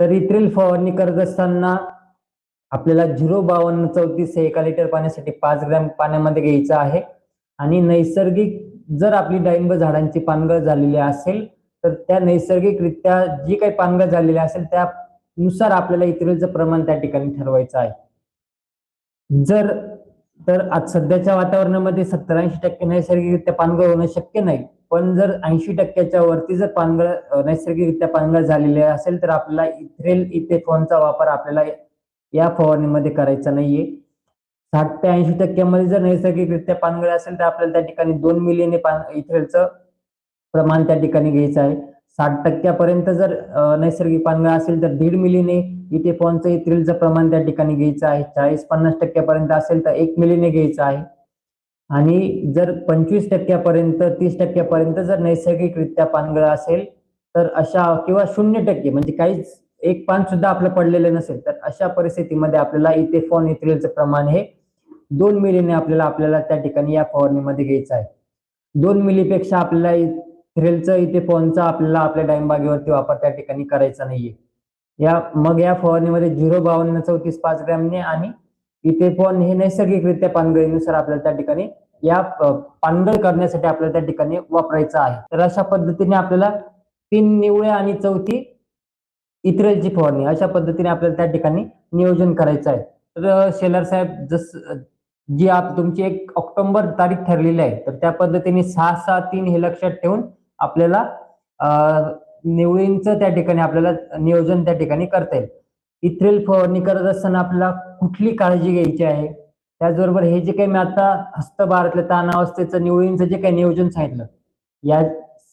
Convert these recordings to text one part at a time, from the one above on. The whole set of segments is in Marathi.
तर इथ्रिल फवारणी करत असताना आपल्याला झिरो बावन्न चौतीस हे एका लिटर पाण्यासाठी पाच ग्रॅम पाण्यामध्ये घ्यायचं आहे. आणि नैसर्गिक जर आपली डाळिंब झाडांची पानगळ झालेली असेल तर त्या नैसर्गिकरित्या जी काही पानगळ झालेली असेल त्यानुसार आपल्याला इथ्रिलचं प्रमाण त्या ठिकाणी ठरवायचं आहे. जर तर आज सध्याच्या वातावरणामध्ये सत्तर ऐंशी टक्के नैसर्गिकरित्या पानगळ होणं शक्य नाही पण जर ऐंशी टक्क्याच्या वरती जर पानगळ नैसर्गिकरित्या पानगळ झालेली असेल तर आपल्याला इथ्रेल इथेफॉनचा वापर आपल्याला या फवारणीमध्ये करायचा नाहीये. साठ ते ऐंशी टक्क्यामध्ये जर नैसर्गिकरित्या पानगळ असेल तर आपल्याला त्या ठिकाणी दोन मिलीने पान इथ्रेलचं प्रमाण त्या ठिकाणी घ्यायचं आहे. साठ टक्क्यापर्यंत जर नैसर्गिक पानगळ असेल तर दीड मिलीने इथे फॉनचं इथ्रिलचं प्रमाण त्या ठिकाणी घ्यायचं आहे. चाळीस पन्नास टक्क्यापर्यंत असेल तर एक मिलीने घ्यायचं आहे. आणि जर पंचवीस टक्क्यापर्यंत तीस टक्क्यापर्यंत जर नैसर्गिकरित्या पानगळ असेल तर अशा किंवा शून्य टक्के म्हणजे काहीच एक पान सुद्धा आपलं पडलेलं नसेल तर अशा परिस्थितीमध्ये आपल्याला इथे फॉन इथ्रिलचं प्रमाण हे दोन मिलीने आपल्याला आपल्याला त्या ठिकाणी या फवारणीमध्ये घ्यायचं आहे. दोन मिलीपेक्षा आपल्याला इथ्रिलचं इथे फोनचा आपल्याला आपल्या डाळिंबागेवरती वापर त्या ठिकाणी करायचा नाहीये. या मग या फवारणीमध्ये झिरो बावन्न चौतीस पाच ग्रॅमने आणि इथे पण हे नैसर्गिकरित्या पानगळीनुसार आपल्याला त्या ठिकाणी या पानगळ करण्यासाठी आपल्याला त्या ठिकाणी वापरायचं आहे. तर अशा पद्धतीने आपल्याला तीन निवळ्या आणि चौथी इतरची फवारणी अशा पद्धतीने आपल्याला त्या ठिकाणी नियोजन करायचं आहे. तर शेलार साहेब जस जी आप तुमची एक ऑक्टोबर तारीख ठरलेली आहे तर त्या पद्धतीने सहा सहा तीन हे लक्षात ठेवून आपल्याला निवळींचं त्या ठिकाणी आपल्याला नियोजन त्या ठिकाणी करता येईल. इथ्रेल फवारणी करत असताना आपल्याला कुठली काळजी घ्यायची आहे? त्याचबरोबर हे जे काही मी आता हस्तभारतल्या ताणावस्थेचं निवडींचं जे काही नियोजन सांगितलं या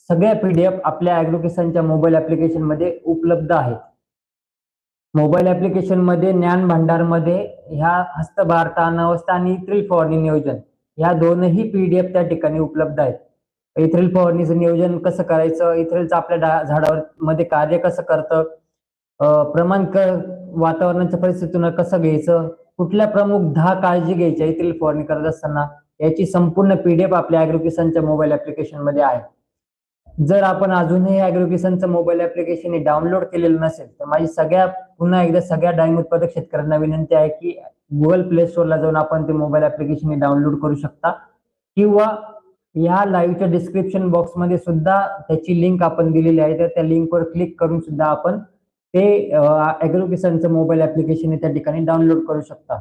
सगळ्या पीडीएफ आपल्या ॲग्रोकिसानच्या मोबाईल ऍप्लिकेशनमध्ये उपलब्ध आहेत. मोबाईल ऍप्लिकेशनमध्ये ज्ञान भांडारमध्ये ह्या हस्तभार ताणावस्था आणि इथ्रिल फवारणी नियोजन ह्या दोनही पीडीएफ त्या ठिकाणी उपलब्ध आहेत. इथ्रिल फवारणीचं नियोजन कसं करायचं? इथ्रिलचं आपल्या झाडावर मध्ये कार्य कसं करतं? प्रमाण वातावरणाच्या परिस्थितीनं कसं घ्यायचं? कुठल्या प्रमुख दहा काळजी घ्यायच्या येथील फवारणी करत असताना? याची संपूर्ण पीडीएफ आपल्या ॲग्रोकिसानच्या मोबाईल ऍप्लिकेशनमध्ये आहे. जर आपण अजूनही ॲग्रोकिसानचं मोबाईल ऍप्लिकेशन डाउनलोड केलेलं नसेल तर माझी सगळ्या पुन्हा एकदा सगळ्या डाळिंब उत्पादक शेतकऱ्यांना विनंती आहे की गुगल प्ले स्टोरला जाऊन आपण ते मोबाईल ऍप्लिकेशन डाउनलोड करू शकता. किंवा या लाईव्हच्या डिस्क्रिप्शन बॉक्समध्ये सुद्धा त्याची लिंक आपण दिलेली आहे तर त्या लिंकवर क्लिक करून सुद्धा आपण ते ॲग्रोकिसानचं मोबाईल ऍप्लिकेशन त्या ठिकाणी डाउनलोड करू शकता.